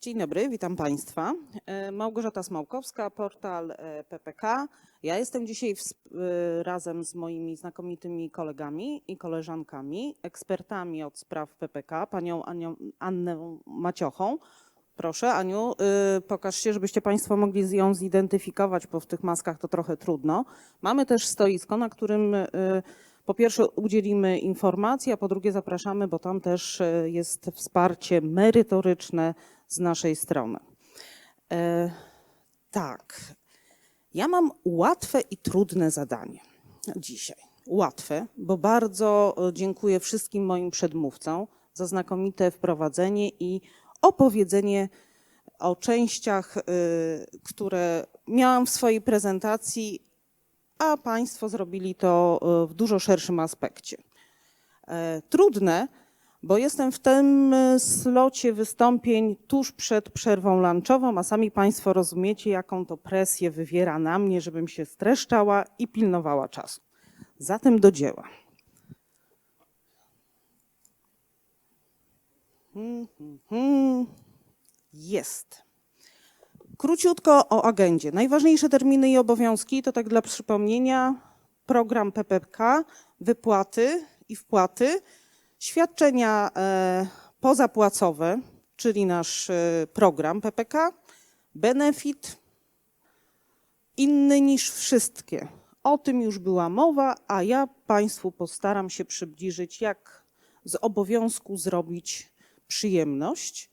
Dzień dobry, witam Państwa. E, Małgorzata Smałkowska, portal e, PPK. Ja jestem dzisiaj w, e, razem z moimi znakomitymi kolegami i koleżankami, ekspertami od spraw PPK, panią Anią, Anną Maciochą. Proszę, Aniu, pokaż się, żebyście Państwo mogli ją zidentyfikować, bo w tych maskach to trochę trudno. Mamy też stoisko, na którym po pierwsze udzielimy informacji, a po drugie zapraszamy, bo tam też jest wsparcie merytoryczne z naszej strony. E, tak, ja mam łatwe i trudne zadanie dzisiaj. Łatwe, bo bardzo e, dziękuję wszystkim moim przedmówcom za znakomite wprowadzenie i opowiedzenie o częściach, y, które miałam w swojej prezentacji, a Państwo zrobili to y, w dużo szerszym aspekcie. E, Trudne, bo jestem w tym e, slocie wystąpień tuż przed przerwą lunchową, a sami Państwo rozumiecie, jaką to presję wywiera na mnie, żebym się streszczała i pilnowała czasu. Zatem do dzieła. Hmm, hmm, hmm. Jest. Króciutko o agendzie. Najważniejsze terminy i obowiązki to tak dla przypomnienia program PPK, wypłaty i wpłaty, świadczenia e, pozapłacowe, czyli nasz e, program PPK, benefit, inny niż wszystkie. O tym już była mowa, a ja Państwu postaram się przybliżyć, jak z obowiązku zrobić przyjemność.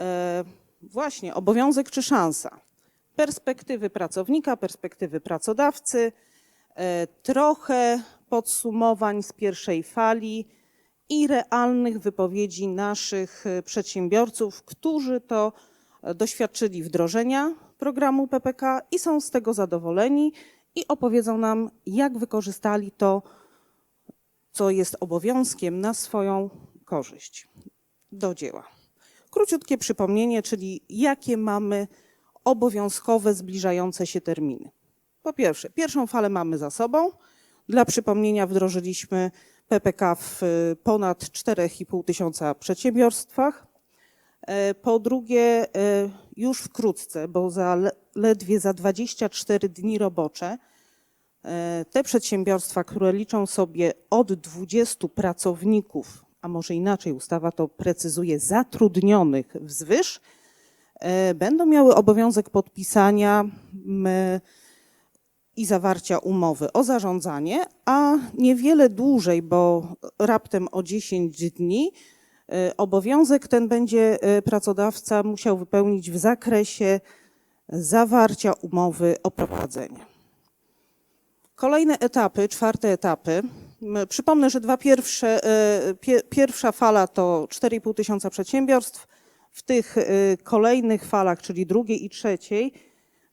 E, właśnie, obowiązek czy szansa? Perspektywy pracownika, perspektywy pracodawcy, trochę podsumowań z pierwszej fali i realnych wypowiedzi naszych e, przedsiębiorców, którzy to e, doświadczyli wdrożenia programu PPK i są z tego zadowoleni i opowiedzą nam, jak wykorzystali to, co jest obowiązkiem na swoją korzyść. Do dzieła. Króciutkie przypomnienie, czyli jakie mamy obowiązkowe, zbliżające się terminy. Po pierwsze, pierwszą falę mamy za sobą. Dla przypomnienia wdrożyliśmy PPK w y, ponad 4,5 tysiąca przedsiębiorstwach. E, Po drugie, e, już wkrótce, bo za le- ledwie za 24 dni robocze, e, te przedsiębiorstwa, które liczą sobie od 20 pracowników, a może inaczej ustawa to precyzuje, zatrudnionych wzwyż, będą miały obowiązek podpisania i zawarcia umowy o zarządzanie, a niewiele dłużej, bo raptem o 10 dni, e, obowiązek ten będzie e, pracodawca musiał wypełnić w zakresie zawarcia umowy o prowadzenie. Kolejne etapy, czwarte etapy. Przypomnę, że dwa pierwsze, pie, pierwsza fala to 4,5 tysiąca przedsiębiorstw. W tych kolejnych falach, czyli drugiej i trzeciej,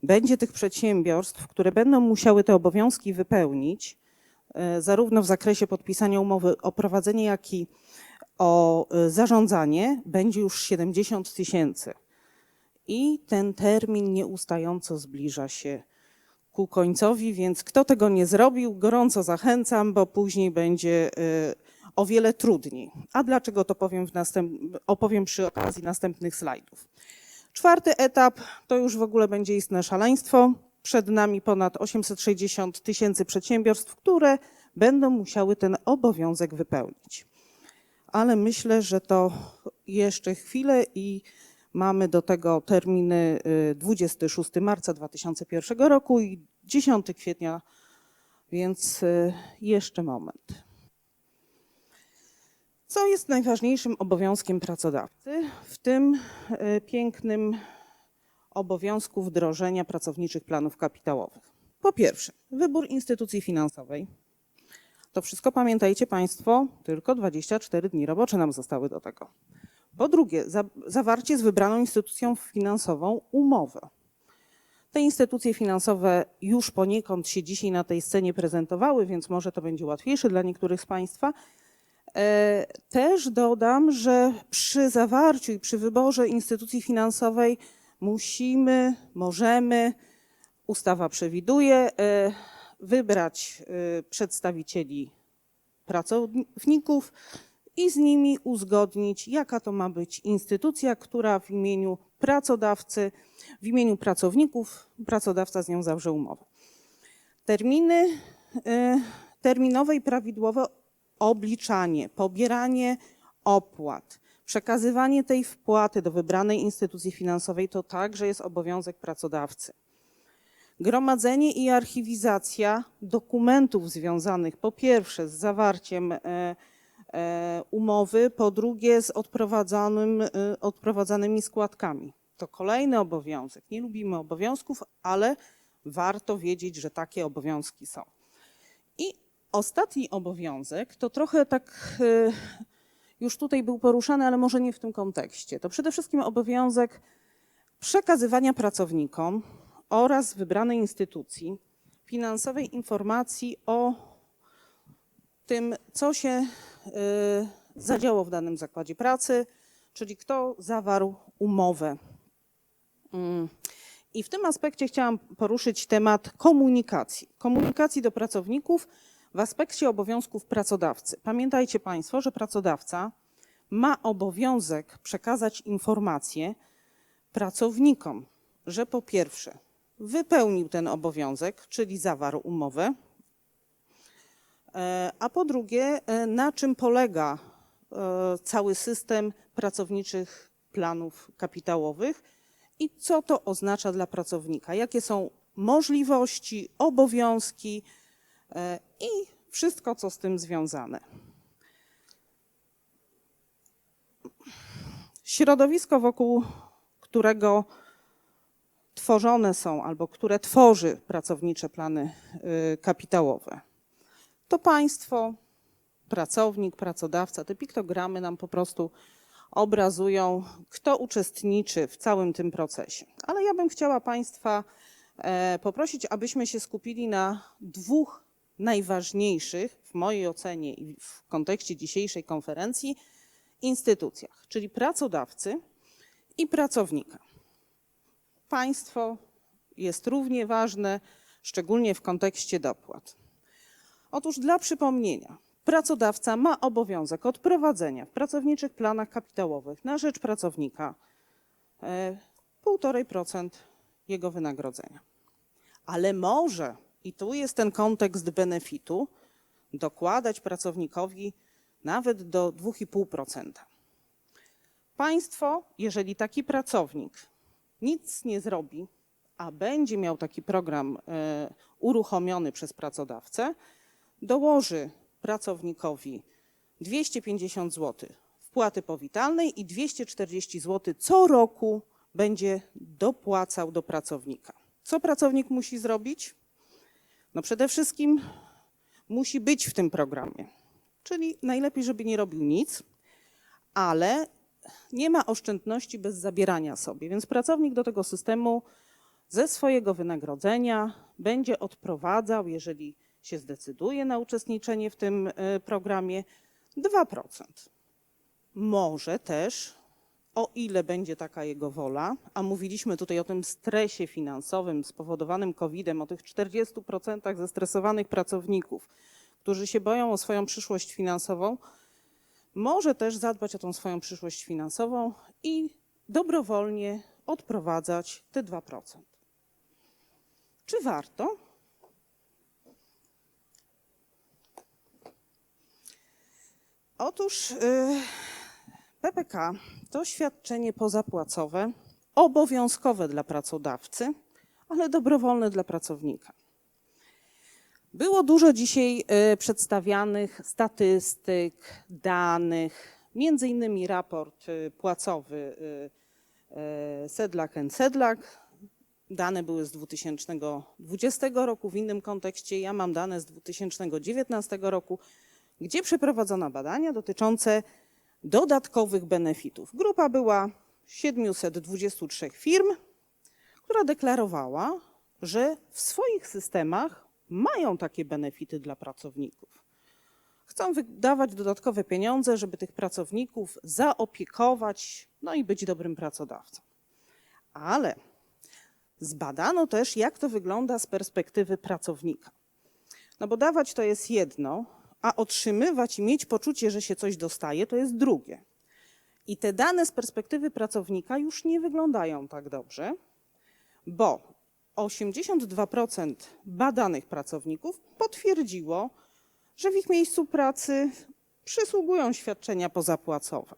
będzie tych przedsiębiorstw, które będą musiały te obowiązki wypełnić, e, zarówno w zakresie podpisania umowy o prowadzenie, jak i o e, zarządzanie, będzie już 70 tysięcy. I ten termin nieustająco zbliża się ku końcowi, więc kto tego nie zrobił, gorąco zachęcam, bo później będzie y, o wiele trudniej. A dlaczego to powiem w następ... opowiem przy okazji następnych slajdów. Czwarty etap to już w ogóle będzie istne szaleństwo. Przed nami ponad 860 tysięcy przedsiębiorstw, które będą musiały ten obowiązek wypełnić. Ale myślę, że to jeszcze chwilę i mamy do tego terminy y, 26 marca 2001 roku i 10 kwietnia, więc y, jeszcze moment. Co jest najważniejszym obowiązkiem pracodawcy w tym y, pięknym obowiązku wdrożenia pracowniczych planów kapitałowych? Po pierwsze, wybór instytucji finansowej. To wszystko pamiętajcie Państwo, tylko 24 dni robocze nam zostały do tego. Po drugie, za, zawarcie z wybraną instytucją finansową umowy. Te instytucje finansowe już poniekąd się dzisiaj na tej scenie prezentowały, więc może to będzie łatwiejsze dla niektórych z Państwa. E, Też dodam, że przy zawarciu i przy wyborze instytucji finansowej musimy, możemy, ustawa przewiduje, e, wybrać e, przedstawicieli pracowników i z nimi uzgodnić, jaka to ma być instytucja, która w imieniu pracodawcy, w imieniu pracowników, pracodawca z nią zawrze umowę. Terminy terminowe i prawidłowe obliczanie, pobieranie opłat, przekazywanie tej wpłaty do wybranej instytucji finansowej to także jest obowiązek pracodawcy. Gromadzenie i archiwizacja dokumentów związanych po pierwsze z zawarciem e, e, umowy, po drugie z odprowadzanym, e, odprowadzanymi składkami. To kolejny obowiązek. Nie lubimy obowiązków, ale warto wiedzieć, że takie obowiązki są. I ostatni obowiązek to trochę tak e, już tutaj był poruszany, ale może nie w tym kontekście. To przede wszystkim obowiązek przekazywania pracownikom oraz wybranej instytucji finansowej informacji o tym, co się e, zadziało w danym zakładzie pracy, czyli kto zawarł umowę. Mm. I w tym aspekcie chciałam poruszyć temat komunikacji. Komunikacji do pracowników w aspekcie obowiązków pracodawcy. Pamiętajcie Państwo, że pracodawca ma obowiązek przekazać informacje pracownikom, że po pierwsze wypełnił ten obowiązek, czyli zawarł umowę, e, a po drugie, e, na czym polega e, cały system pracowniczych planów kapitałowych i co to oznacza dla pracownika, jakie są możliwości, obowiązki i wszystko, co z tym związane. Środowisko, wokół którego tworzone są albo które tworzy pracownicze plany y, kapitałowe. To państwo, pracownik, pracodawca. Te piktogramy nam po prostu obrazują, kto uczestniczy w całym tym procesie. Ale ja bym chciała Państwa e, poprosić, abyśmy się skupili na dwóch najważniejszych, w mojej ocenie i w kontekście dzisiejszej konferencji, instytucjach, czyli pracodawcy i pracownika państwo jest równie ważne, szczególnie w kontekście dopłat. Otóż dla przypomnienia, pracodawca ma obowiązek odprowadzenia w pracowniczych planach kapitałowych na rzecz pracownika 1,5% jego wynagrodzenia. Ale może, i tu jest ten kontekst benefitu, dokładać pracownikowi nawet do 2,5%. Państwo, jeżeli taki pracownik nic nie zrobi, a będzie miał taki program e, uruchomiony przez pracodawcę, dołoży pracownikowi 250 zł wpłaty powitalnej i 240 zł co roku będzie dopłacał do pracownika. Co pracownik musi zrobić? No przede wszystkim musi być w tym programie. Czyli najlepiej, żeby nie robił nic, ale nie ma oszczędności bez zabierania sobie, więc pracownik do tego systemu ze swojego wynagrodzenia będzie odprowadzał, jeżeli się zdecyduje na uczestniczenie w tym e, programie, 2%. Może też, o ile będzie taka jego wola, a mówiliśmy tutaj o tym stresie finansowym spowodowanym COVID-em, o tych 40% zestresowanych pracowników, którzy się boją o swoją przyszłość finansową, może też zadbać o tą swoją przyszłość finansową i dobrowolnie odprowadzać te 2%. Czy warto? Otóż yy, PPK to świadczenie pozapłacowe, obowiązkowe dla pracodawcy, ale dobrowolne dla pracownika. Było dużo dzisiaj e, przedstawianych statystyk, danych, między innymi raport e, płacowy e, Sedlak Sedlak. Dane były z 2020 roku w innym kontekście. Ja mam dane z 2019 roku, gdzie przeprowadzono badania dotyczące dodatkowych benefitów. Grupa była 723 firm, która deklarowała, że w swoich systemach mają takie benefity dla pracowników. Chcą wydawać dodatkowe pieniądze, żeby tych pracowników zaopiekować, no i być dobrym pracodawcą. Ale zbadano też, jak to wygląda z perspektywy pracownika. No bo dawać to jest jedno, a otrzymywać i mieć poczucie, że się coś dostaje, to jest drugie. I te dane z perspektywy pracownika już nie wyglądają tak dobrze, bo 82% badanych pracowników potwierdziło, że w ich miejscu pracy przysługują świadczenia pozapłacowe.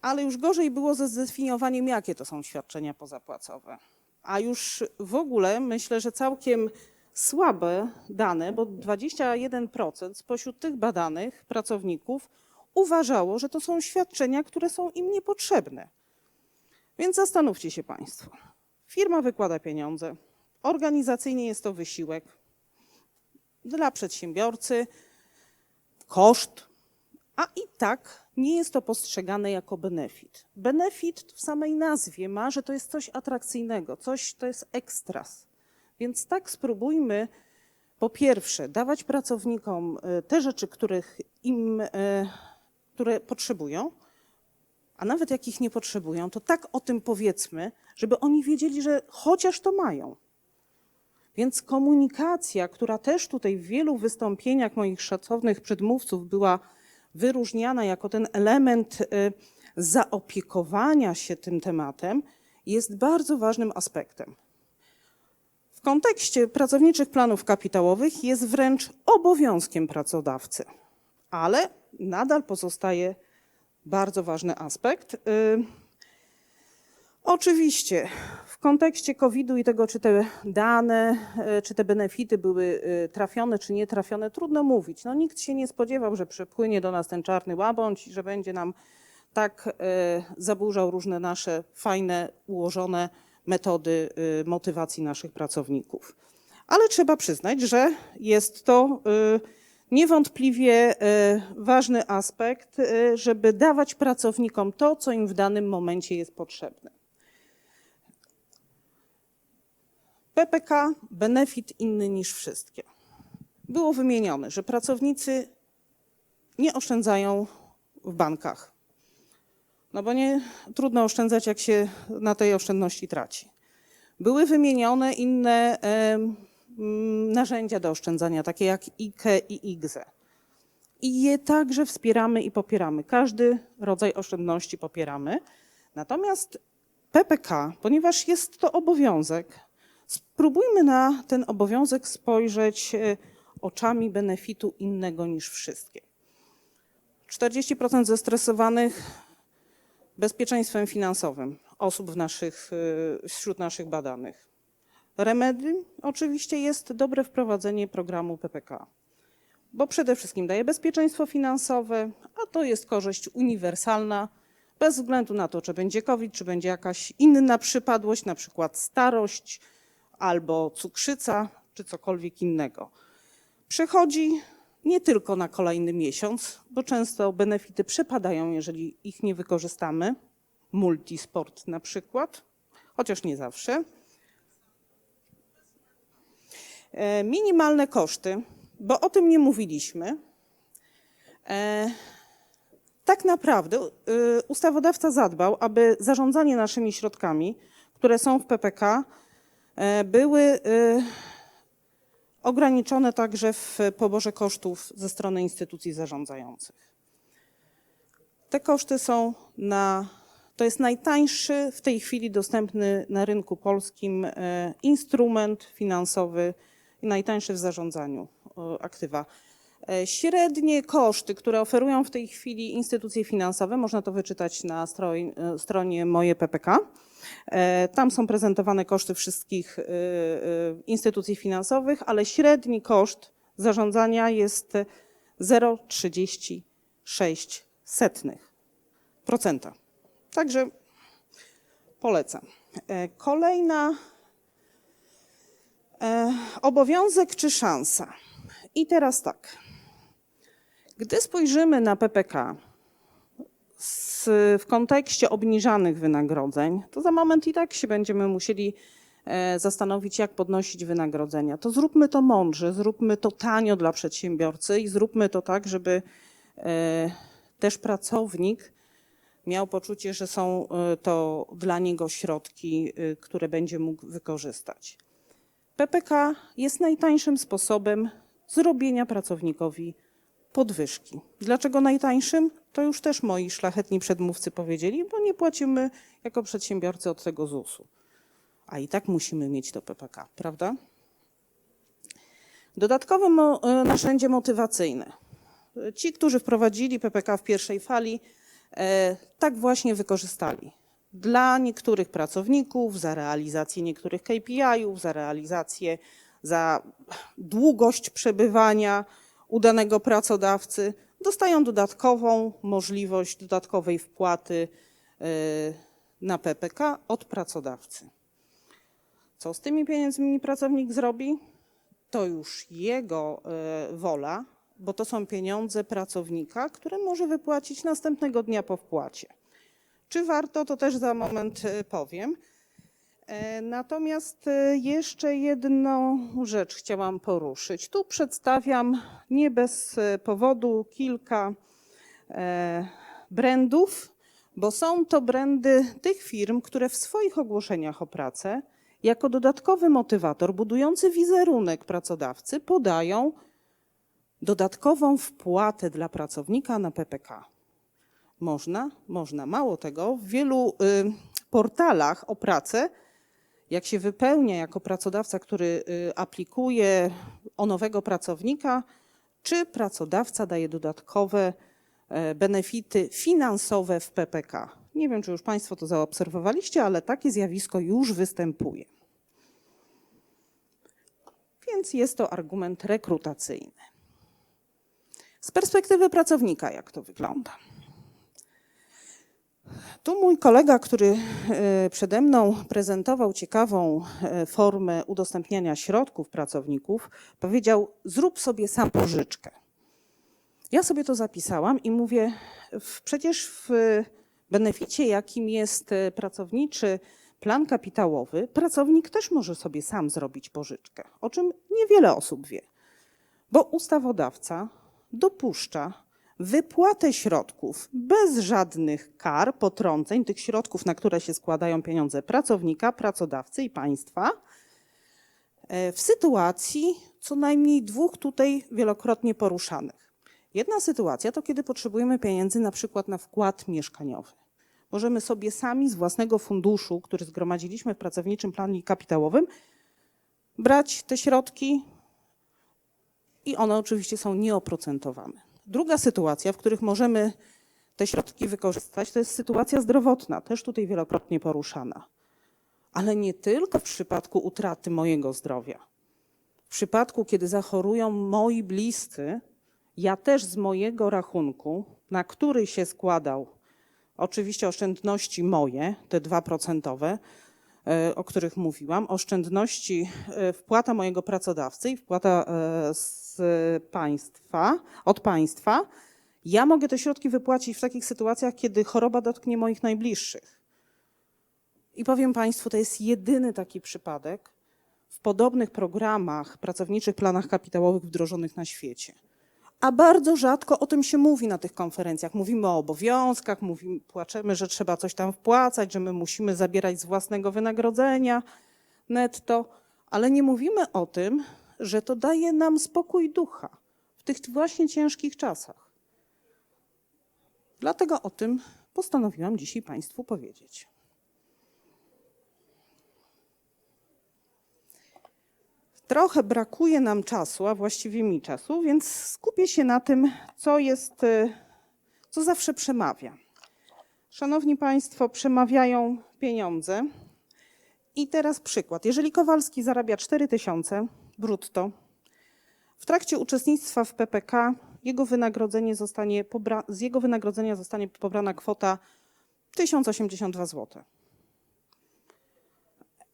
Ale już gorzej było ze zdefiniowaniem, jakie to są świadczenia pozapłacowe. A już w ogóle myślę, że całkiem słabe dane, bo 21% spośród tych badanych pracowników uważało, że to są świadczenia, które są im niepotrzebne. Więc zastanówcie się Państwo. Firma wykłada pieniądze, organizacyjnie jest to wysiłek dla przedsiębiorcy, koszt, a i tak nie jest to postrzegane jako benefit. Benefit w samej nazwie ma, że to jest coś atrakcyjnego, coś to jest ekstras. Więc tak spróbujmy po pierwsze dawać pracownikom e, te rzeczy, których im, e, które potrzebują, a nawet jak ich nie potrzebują, to tak o tym powiedzmy, żeby oni wiedzieli, że chociaż to mają. Więc komunikacja, która też tutaj w wielu wystąpieniach moich szacownych przedmówców była wyróżniana jako ten element y, zaopiekowania się tym tematem, jest bardzo ważnym aspektem. W kontekście pracowniczych planów kapitałowych jest wręcz obowiązkiem pracodawcy, ale nadal pozostaje bardzo ważny aspekt. Y, Oczywiście w kontekście COVID-u i tego, czy te dane, e, czy te benefity były e, trafione, czy nie trafione, trudno mówić. No, nikt się nie spodziewał, że przypłynie do nas ten czarny łabędź i że będzie nam tak zaburzał różne nasze fajne, ułożone metody motywacji naszych pracowników. Ale trzeba przyznać, że jest to niewątpliwie ważny aspekt, żeby dawać pracownikom to, co im w danym momencie jest potrzebne. PPK benefit inny niż wszystkie. Było wymienione, że pracownicy nie oszczędzają w bankach. No bo nie trudno oszczędzać, jak się na tej oszczędności traci. Były wymienione inne e, narzędzia do oszczędzania, takie jak IKE i IGZE. I je także wspieramy i popieramy. Każdy rodzaj oszczędności popieramy. Natomiast PPK, ponieważ jest to obowiązek, Spróbujmy na ten obowiązek spojrzeć e, oczami benefitu innego niż wszystkie. 40% zestresowanych bezpieczeństwem finansowym osób naszych, e, wśród naszych badanych. Remedy oczywiście jest dobre wprowadzenie programu PPK, bo przede wszystkim daje bezpieczeństwo finansowe, a to jest korzyść uniwersalna, bez względu na to, czy będzie COVID, czy będzie jakaś inna przypadłość, na przykład starość, albo cukrzyca, czy cokolwiek innego. Przechodzi nie tylko na kolejny miesiąc, bo często benefity przepadają, jeżeli ich nie wykorzystamy. Multisport na przykład, chociaż nie zawsze. E, minimalne koszty, bo o tym nie mówiliśmy. E, tak naprawdę e, ustawodawca zadbał, aby zarządzanie naszymi środkami, które są w PPK, były ograniczone także w poborze kosztów ze strony instytucji zarządzających. Te koszty są na, to jest najtańszy w tej chwili dostępny na rynku polskim e, instrument finansowy i najtańszy w zarządzaniu aktywa. Średnie koszty, które oferują w tej chwili instytucje finansowe, można to wyczytać na stronie Moje PPK. E, tam są prezentowane koszty wszystkich e, e, instytucji finansowych, ale średni koszt zarządzania jest 0,36%. Także polecam. Kolejna obowiązek czy szansa. I teraz tak. Gdy spojrzymy na PPK, w kontekście obniżanych wynagrodzeń, to za moment i tak się będziemy musieli e, zastanowić, jak podnosić wynagrodzenia. To zróbmy to mądrze, zróbmy to tanio dla przedsiębiorcy i zróbmy to tak, żeby e, też pracownik miał poczucie, że są e, to dla niego środki, które będzie mógł wykorzystać. PPK jest najtańszym sposobem zrobienia pracownikowi podwyżki. Dlaczego najtańszym? To już też moi szlachetni przedmówcy powiedzieli, bo nie płacimy jako przedsiębiorcy od tego ZUS-u. A i tak musimy mieć to PPK, prawda? Dodatkowe mo- e, narzędzie motywacyjne. Ci, którzy wprowadzili PPK w pierwszej fali, e, tak właśnie wykorzystali. Dla niektórych pracowników, za realizację niektórych KPI-ów, za realizację, za długość przebywania u danego pracodawcy, dostają dodatkową możliwość dodatkowej wpłaty e, na PPK od pracodawcy. Co z tymi pieniędzmi pracownik zrobi? to już jego e, wola, bo to są pieniądze pracownika, które może wypłacić następnego dnia po wpłacie. Czy warto, to też za moment e, powiem. E, Natomiast e, jeszcze jedną rzecz chciałam poruszyć. Tu przedstawiam nie bez e, powodu kilka brandów, bo są to brandy tych firm, które w swoich ogłoszeniach o pracę jako dodatkowy motywator budujący wizerunek pracodawcy podają dodatkową wpłatę dla pracownika na PPK. Można, można. Mało tego, w wielu y, portalach o pracę, jak się wypełnia jako pracodawca, który y, aplikuje o nowego pracownika, czy pracodawca daje dodatkowe e, benefity finansowe w PPK. Nie wiem, czy już Państwo to zaobserwowaliście, ale takie zjawisko już występuje. Więc jest to argument rekrutacyjny. Z perspektywy pracownika, jak to wygląda? Tu mój kolega, który e, przede mną prezentował ciekawą e, formę udostępniania środków pracowników, powiedział: Zrób sobie sam pożyczkę. Ja sobie to zapisałam i mówię, przecież w beneficie, jakim jest e, pracowniczy plan kapitałowy, pracownik też może sobie sam zrobić pożyczkę, o czym niewiele osób wie, bo ustawodawca dopuszcza wypłatę środków bez żadnych kar, potrąceń, tych środków, na które się składają pieniądze pracownika, pracodawcy i państwa, e, w sytuacji co najmniej dwóch tutaj wielokrotnie poruszanych. Jedna sytuacja to kiedy potrzebujemy pieniędzy na przykład na wkład mieszkaniowy. Możemy sobie sami z własnego funduszu, który zgromadziliśmy w pracowniczym planie kapitałowym, brać te środki i one oczywiście są nieoprocentowane. Druga sytuacja, w których możemy te środki wykorzystać, to jest sytuacja zdrowotna, też tutaj wielokrotnie poruszana. Ale nie tylko w przypadku utraty mojego zdrowia. W przypadku, kiedy zachorują moi bliscy, ja też z mojego rachunku, na który się składał oczywiście oszczędności moje, te 2%, e, o których mówiłam, oszczędności, e, wpłata mojego pracodawcy i wpłata e, z państwa, od państwa, ja mogę te środki wypłacić w takich sytuacjach, kiedy choroba dotknie moich najbliższych. I powiem Państwu, to jest jedyny taki przypadek w podobnych programach, pracowniczych planach kapitałowych wdrożonych na świecie. A bardzo rzadko o tym się mówi na tych konferencjach. Mówimy o obowiązkach, mówimy, płaczemy, że trzeba coś tam wpłacać, że my musimy zabierać z własnego wynagrodzenia netto, ale nie mówimy o tym, że to daje nam spokój ducha w tych właśnie ciężkich czasach. Dlatego o tym postanowiłam dzisiaj Państwu powiedzieć. Trochę brakuje nam czasu, a właściwie mi czasu, więc skupię się na tym, co jest, y, co zawsze przemawia. Szanowni Państwo, przemawiają pieniądze. I teraz przykład. Jeżeli Kowalski zarabia 4 tysiące brutto, w trakcie uczestnictwa w PPK jego wynagrodzenie zostanie z jego wynagrodzenia zostanie pobrana kwota 1082 zł.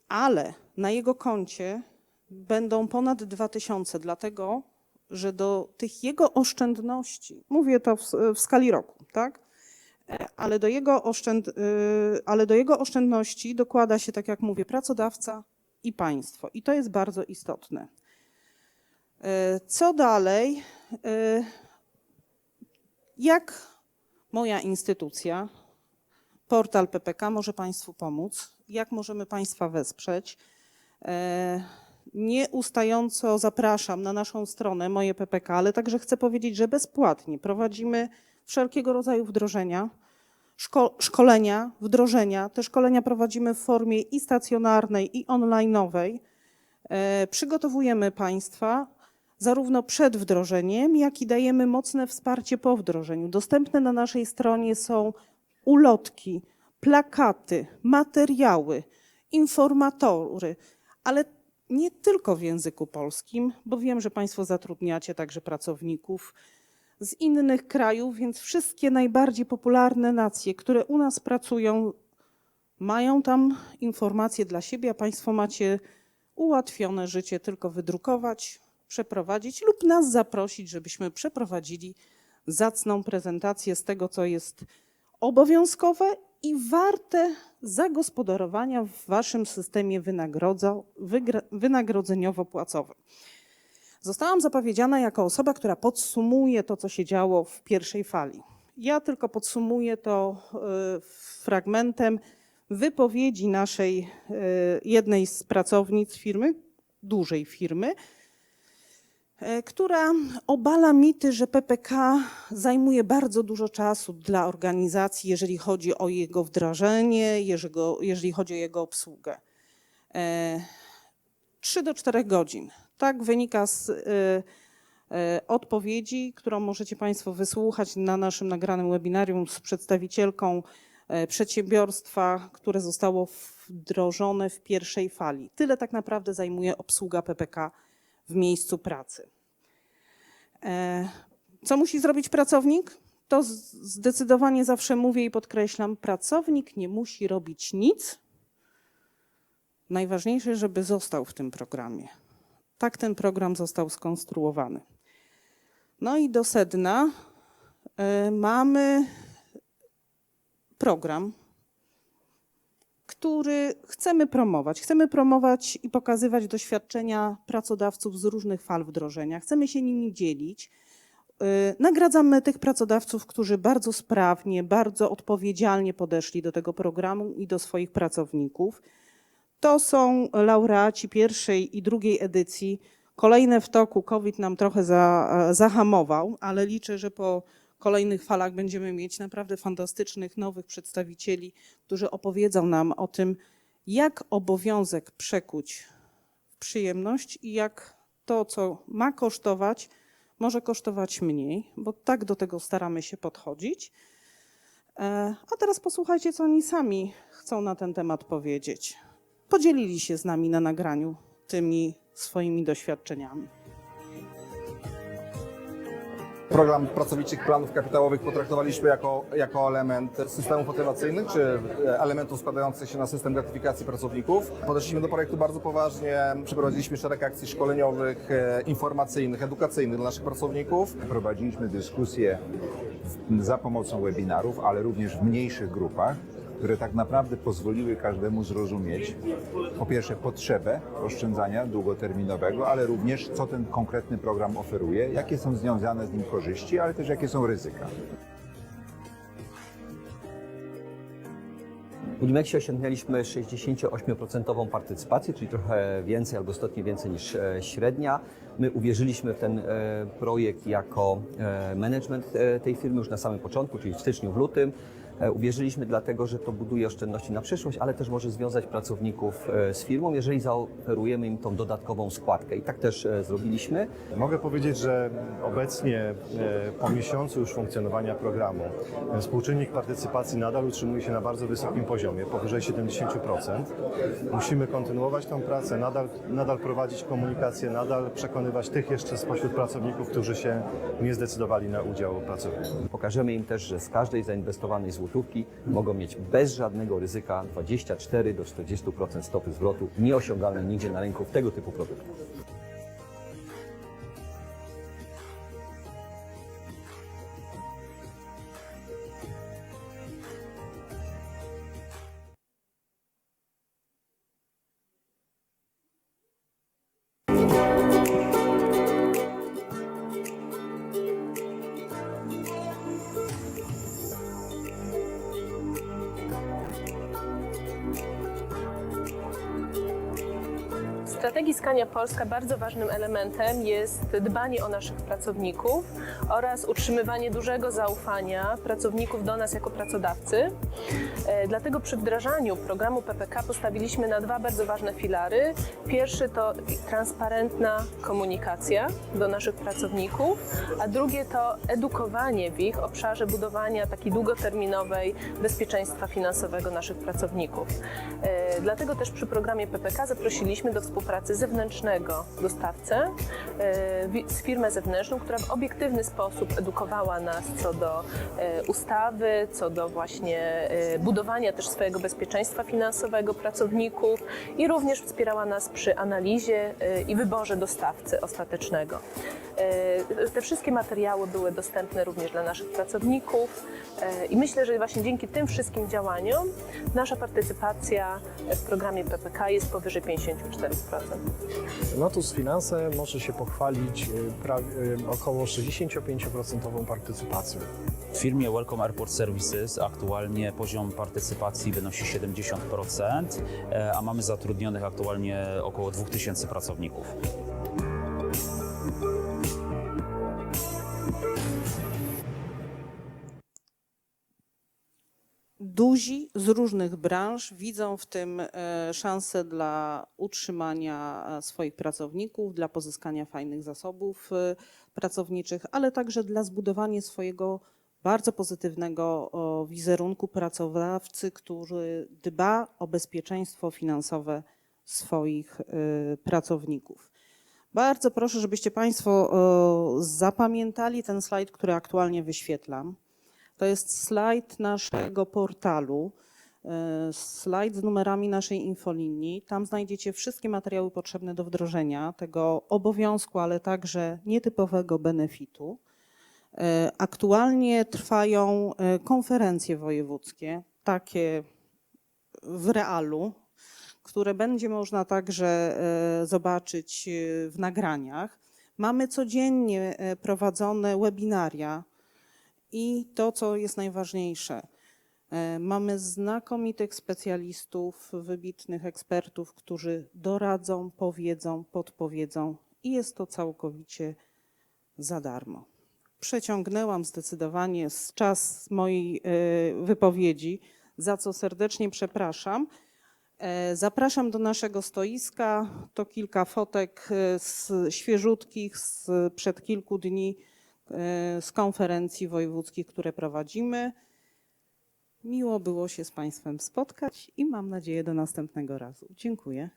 Ale na jego koncie będą ponad 2000, dlatego że do tych jego oszczędności, mówię to w, w skali roku, tak? E, Ale do, jego oszczęd, y, ale do jego oszczędności dokłada się, tak jak mówię, pracodawca i państwo. I to jest bardzo istotne. E, Co dalej? E, Jak moja instytucja, portal PPK może Państwu pomóc? Jak możemy Państwa wesprzeć? Nieustająco zapraszam na naszą stronę Moje PPK, ale także chcę powiedzieć, że bezpłatnie prowadzimy wszelkiego rodzaju wdrożenia, szko- szkolenia, wdrożenia. Te szkolenia prowadzimy w formie i stacjonarnej, i online'owej. E, Przygotowujemy Państwa zarówno przed wdrożeniem, jak i dajemy mocne wsparcie po wdrożeniu. Dostępne na naszej stronie są ulotki, plakaty, materiały, informatory, ale nie tylko w języku polskim, bo wiem, że Państwo zatrudniacie także pracowników z innych krajów, więc wszystkie najbardziej popularne nacje, które u nas pracują, mają tam informacje dla siebie, a Państwo macie ułatwione życie tylko wydrukować, przeprowadzić lub nas zaprosić, żebyśmy przeprowadzili zacną prezentację z tego, co jest obowiązkowe i warte zagospodarowania w Waszym systemie wynagrodzeniowo-płacowym. Zostałam zapowiedziana jako osoba, która podsumuje to, co się działo w pierwszej fali. Ja tylko podsumuję to e, fragmentem wypowiedzi naszej e, jednej z pracownic firmy, dużej firmy, która obala mity, że PPK zajmuje bardzo dużo czasu dla organizacji, jeżeli chodzi o jego wdrażanie, jeżeli, chodzi o jego obsługę. E, 3 do 4 godzin. Tak wynika z e, e, odpowiedzi, którą możecie Państwo wysłuchać na naszym nagranym webinarium z przedstawicielką e, przedsiębiorstwa, które zostało wdrożone w pierwszej fali. Tyle tak naprawdę zajmuje obsługa PPK w miejscu pracy. E, Co musi zrobić pracownik? To zdecydowanie zawsze mówię i podkreślam, pracownik nie musi robić nic. Najważniejsze, żeby został w tym programie. Tak ten program został skonstruowany. No i do sedna e, mamy program, który chcemy promować. Chcemy promować i pokazywać doświadczenia pracodawców z różnych fal wdrożenia. Chcemy się nimi dzielić. Y, Nagradzamy tych pracodawców, którzy bardzo sprawnie, bardzo odpowiedzialnie podeszli do tego programu i do swoich pracowników. To są laureaci pierwszej i drugiej edycji. Kolejne w toku COVID nam trochę za, zahamował, ale liczę, że po kolejnych falach będziemy mieć naprawdę fantastycznych nowych przedstawicieli, którzy opowiedzą nam o tym, jak obowiązek przekuć w przyjemność i jak to, co ma kosztować, może kosztować mniej, bo tak do tego staramy się podchodzić. E, A teraz posłuchajcie, co oni sami chcą na ten temat powiedzieć. Podzielili się z nami na nagraniu tymi swoimi doświadczeniami. Program pracowniczych planów kapitałowych potraktowaliśmy jako, jako element systemów motywacyjnych, czy elementów składających się na system gratyfikacji pracowników. Podeszliśmy do projektu bardzo poważnie, przeprowadziliśmy szereg akcji szkoleniowych, e, informacyjnych, edukacyjnych dla naszych pracowników. Prowadziliśmy dyskusje za pomocą webinarów, ale również w mniejszych grupach, które tak naprawdę pozwoliły każdemu zrozumieć po pierwsze potrzebę oszczędzania długoterminowego, ale również co ten konkretny program oferuje, jakie są związane z nim korzyści, ale też jakie są ryzyka. W Unimexie osiągnęliśmy 68% partycypację, czyli trochę więcej albo istotnie więcej niż e, średnia. My uwierzyliśmy w ten e, projekt jako e, management tej firmy już na samym początku, czyli w styczniu, w lutym. E, Uwierzyliśmy dlatego, że to buduje oszczędności na przyszłość, ale też może związać pracowników e, z firmą, jeżeli zaoferujemy im tą dodatkową składkę. I tak też e, zrobiliśmy. Mogę powiedzieć, że obecnie po miesiącu już funkcjonowania programu współczynnik partycypacji nadal utrzymuje się na bardzo wysokim poziomie, powyżej 70%. Musimy kontynuować tą pracę, nadal, nadal prowadzić komunikację, nadal przekonywać tych jeszcze spośród pracowników, którzy się nie zdecydowali na udział pracowników. Pokażemy im też, że z każdej zainwestowanej złotówki mogą mieć bez żadnego ryzyka 24 do 40% stopy zwrotu, nieosiągalne nigdzie na rynku w tego typu produktach. Skania Polska bardzo ważnym elementem jest dbanie o naszych pracowników oraz utrzymywanie dużego zaufania pracowników do nas jako pracodawcy. E, Dlatego przy wdrażaniu programu PPK postawiliśmy na dwa bardzo ważne filary. Pierwszy to transparentna komunikacja do naszych pracowników, a drugie to edukowanie w ich obszarze budowania takiej długoterminowej bezpieczeństwa finansowego naszych pracowników. E, Dlatego też przy programie PPK zaprosiliśmy do współpracy zewnętrznego dostawcę, e, z firmę zewnętrzną, która w obiektywny sposób edukowała nas co do e, ustawy, co do właśnie e, budowania też swojego bezpieczeństwa finansowego pracowników i również wspierała nas przy analizie i wyborze dostawcy ostatecznego. E, Te wszystkie materiały były dostępne również dla naszych pracowników e, i myślę, że właśnie dzięki tym wszystkim działaniom nasza partycypacja w programie PPK jest powyżej 54%. Lotus Finanse może się pochwalić y, około 65% partycypacją. W firmie Welcome Airport Services aktualnie poziom partycypacji wynosi 70%, e, a mamy zatrudnionych aktualnie około 2000 pracowników. Duzi z różnych branż widzą w tym e, szansę dla utrzymania e, swoich pracowników, dla pozyskania fajnych zasobów e, pracowniczych, ale także dla zbudowania swojego bardzo pozytywnego wizerunku pracodawcy, który dba o bezpieczeństwo finansowe swoich pracowników. Bardzo proszę, żebyście Państwo zapamiętali ten slajd, który aktualnie wyświetlam. To jest slajd naszego portalu, e, slajd z numerami naszej infolinii. Tam znajdziecie wszystkie materiały potrzebne do wdrożenia tego obowiązku, ale także nietypowego benefitu. E, Aktualnie trwają e, konferencje wojewódzkie, takie w realu, które będzie można także zobaczyć w nagraniach. Mamy codziennie prowadzone webinaria i to, co jest najważniejsze, e, mamy znakomitych specjalistów, wybitnych ekspertów, którzy doradzą, powiedzą, podpowiedzą i jest to całkowicie za darmo. Przeciągnęłam zdecydowanie z czas mojej e, wypowiedzi, za co serdecznie przepraszam. E, Zapraszam do naszego stoiska. To kilka fotek z świeżutkich sprzed kilku dni z konferencji wojewódzkich, które prowadzimy. Miło było się z Państwem spotkać i mam nadzieję do następnego razu. Dziękuję.